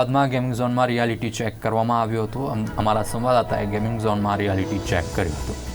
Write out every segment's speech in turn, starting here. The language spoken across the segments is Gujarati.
બાદમાં ગેમિંગ ઝોનમાં રિયાલિટી ચેક કરવામાં આવ્યું હતું. અમ- અમારા સંવાદદાતાએ ગેમિંગ ઝોનમાં રિયાલિટી ચેક કર્યું હતું.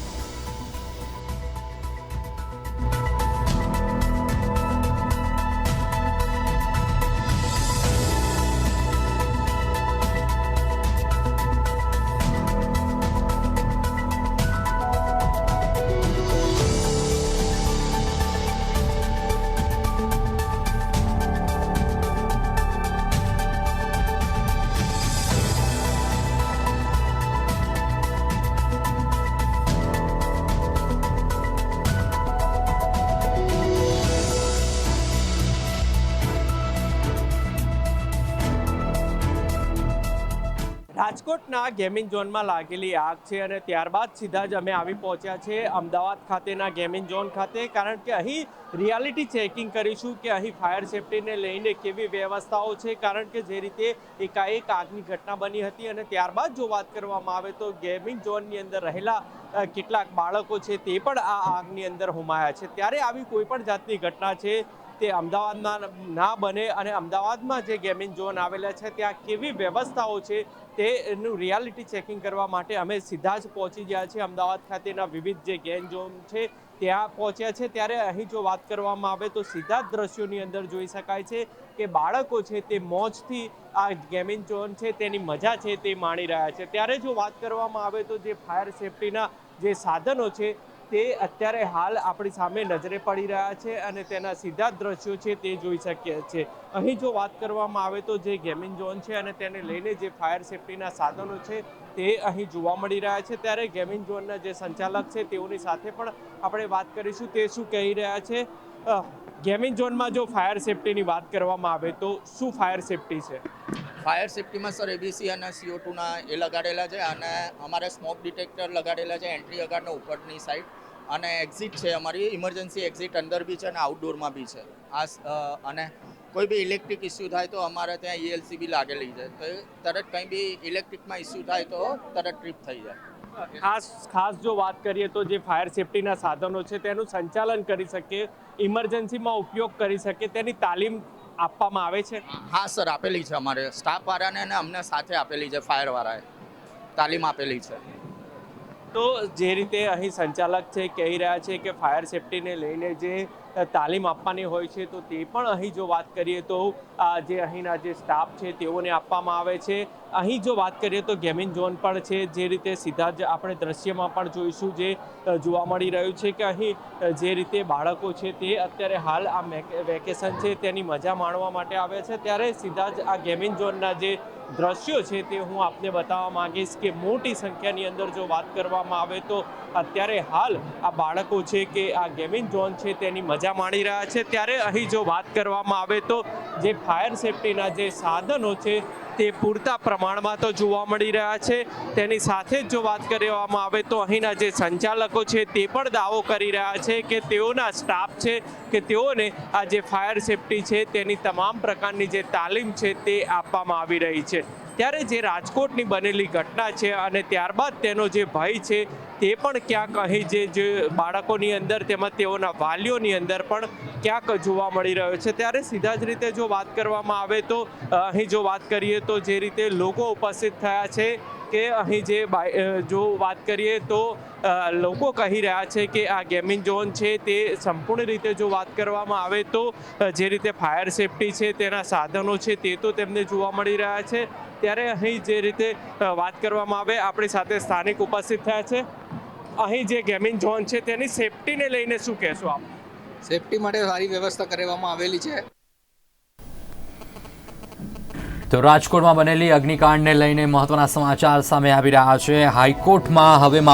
રાજકોટના ગેમિંગ ઝોનમાં લાગેલી આગ છે અને ત્યારબાદ સીધા જ અમે આવી પહોંચ્યા છે અમદાવાદ ખાતેના ગેમિંગ ઝોન ખાતે, કારણ કે અહીં રિયાલિટી ચેકિંગ કરીશું કે અહીં ફાયર સેફટીને લઈને કેવી વ્યવસ્થાઓ છે, કારણ કે જે રીતે એકાએક આગની ઘટના બની હતી અને ત્યારબાદ જો વાત કરવામાં આવે તો ગેમિંગ ઝોનની અંદર રહેલા કેટલાક બાળકો છે તે પણ આ આગની અંદર હુમાયા છે. ત્યારે આવી કોઈ પણ જાતની ઘટના છે તે અમદાવાદમાં ના બને અને અમદાવાદમાં જે ગેમિંગ ઝોન આવેલા છે, ત્યાં કેવી વ્યવસ્થાઓ છે તેનું રિયાલિટી ચેકિંગ કરવા માટે અમે સીધા જ પહોંચી ગયા છીએ. અમદાવાદ ખાતેના વિવિધ જે ગેમ ઝોન છે, ત્યાં પહોંચ્યા છે. ત્યારે અહીં જો વાત કરવામાં આવે તો સીધા દ્રશ્યોની અંદર જોઈ શકાય છે કે બાળકો છે તે મોજથી આ ગેમિંગ ઝોન છે તેની મજા છે તે માણી રહ્યા છે. ત્યારે જો વાત કરવામાં આવે તો જે ફાયર સેફટીના જે સાધનો છે તે અત્યારે હાલ આપણી સામે નજરે પડી રહ્યા છે અને તેના સીધા દ્રશ્યો છે તે જોઈ શકીએ છીએ. અહીં જો વાત કરવામાં આવે તો જે ગેમિંગ ઝોન છે અને તેને લઈને જે ફાયર સેફટીના સાધનો છે તે અહીં જોવા મળી રહ્યા છે. ત્યારે ગેમિંગ ઝોનના જે સંચાલક છે તેઓની સાથે પણ આપણે વાત કરીશું. તે શું કહી રહ્યા છે? ગેમિંગ ઝોનમાં જો ફાયર સેફટીની વાત કરવામાં આવે તો શું ફાયર સેફટી છે? ફાયર સેફટીમાં સર એબીસી અને સીઓ ટુના એ લગાડેલા છે અને અમારે સ્મોક ડિટેક્ટર લગાડેલા છે એન્ટ્રી અગાડનો ઉપરની સાઈડ અને એક્ઝિટ છે અમારી ઇમરજન્સી એક્ઝિટ અંદર બી છે અને આઉટડોરમાં બી છે. આ અને કોઈ બી ઇલેક્ટ્રિક ઇસ્યુ થાય તો અમારે ત્યાં E ઈએલસી બી લાગેલી છે. તો તરત કંઈ બી ઇલેક્ટ્રિકમાં ઇસ્યુ થાય તો તરત ટ્રીપ થઈ જાય. ખાસ ખાસ જો વાત કરીએ તો જે ફાયર સેફટીના સાધનો છે તેનું સંચાલન કરી શકે ઇમરજન્સીમાં ઉપયોગ કરી શકે તેની તાલીમ આપવામાં આવે છે? હા સર આપેલી છે અમારે. સ્ટાફવાળાને અને અમને સાથે આપેલી છે ફાયરવાળાએ તાલીમ આપેલી છે. તો જે રીતે અહીં સંચાલક છે કહી રહ્યા છે કે ફાયર સેફટીને લઈને જે તાલીમ આપવાની હોય છે, તો તે પણ અહીં જો વાત કરીએ તો જે અહીંના જે સ્ટાફ છે, તેઓને આપવામાં આવે છે. અહીં જો વાત કરીએ તો ગેમિંગ ઝોન પણ છે, જે રીતે સીધા જ આપણે દ્રશ્યમાં પણ જોઈશું જે જોવા મળી રહ્યું છે કે અહીં જે રીતે બાળકો છે તે અત્યારે હાલ આ વેકેશન છે, તેની મજા માણવા માટે આવે છે. ત્યારે સીધા જ આ ગેમિંગ ઝોનના જે દ્રશ્યો છે તે હું આપને બતાવવા માગીશ કે મોટી સંખ્યાની અંદર જો વાત કરવામાં આવે તો અત્યારે હાલ આ બાળકો છે કે આ ગેમિંગ ઝોન છે તેની મજા માણી રહ્યા છે. ત્યારે અહીં જો વાત કરવામાં આવે તો જે ફાયર સેફટીના જે સાધનો છે તે પૂરતા પ્રમાણમાં તો જોવા મળી રહ્યા છે. તેની સાથે જ જો વાત કરવામાં આવે તો અહીંના જે સંચાલકો છે તે પણ દાવો કરી રહ્યા છે કે તેઓના સ્ટાફ છે કે તેઓને આ જે ફાયર સેફટી છે તેની તમામ પ્રકારની જે તાલીમ છે તે આપવામાં આવી રહી છે. ત્યારે જે રાજકોટની બનેલી ઘટના છે અને ત્યારબાદ તેનો જે ભય છે તે પણ ક્યાંક અહીં જે જે બાળકોની અંદર તેમજ તેઓના વાલીઓની અંદર પણ ક્યાંક જોવા મળી રહ્યો છે. ત્યારે સીધા જ રીતે જો વાત કરવામાં આવે તો અહીં જો વાત કરીએ તો જે રીતે લોકો ઉપસ્થિત થયા છે કે અહીં જે જો વાત કરીએ તો લોકો કહી રહ્યા છે કે આ ગેમિંગ ઝોન છે તે સંપૂર્ણ રીતે જો વાત કરવામાં આવે તો જે રીતે ફાયર સેફટી છે, તેના સાધનો છે તે તો તેમને જોવા મળી રહ્યા છે. ત્યારે અહીં જે રીતે વાત કરવામાં આવે આપણી સાથે સ્થાનિક ઉપસ્થિત થયા છે. અહીં જે ગેમિંગ ઝોન છે તેની સેફટીને લઈને શું કહેશો આપ? સેફટી માટે સારી વ્યવસ્થા કરવામાં આવેલી છે. તો રાજકોટમાં બનેલી અગ્નિકાંડને લઈને મહત્વના સમાચાર સામે આવી રહ્યા છે. હાઈકોર્ટમાં હવે મામલો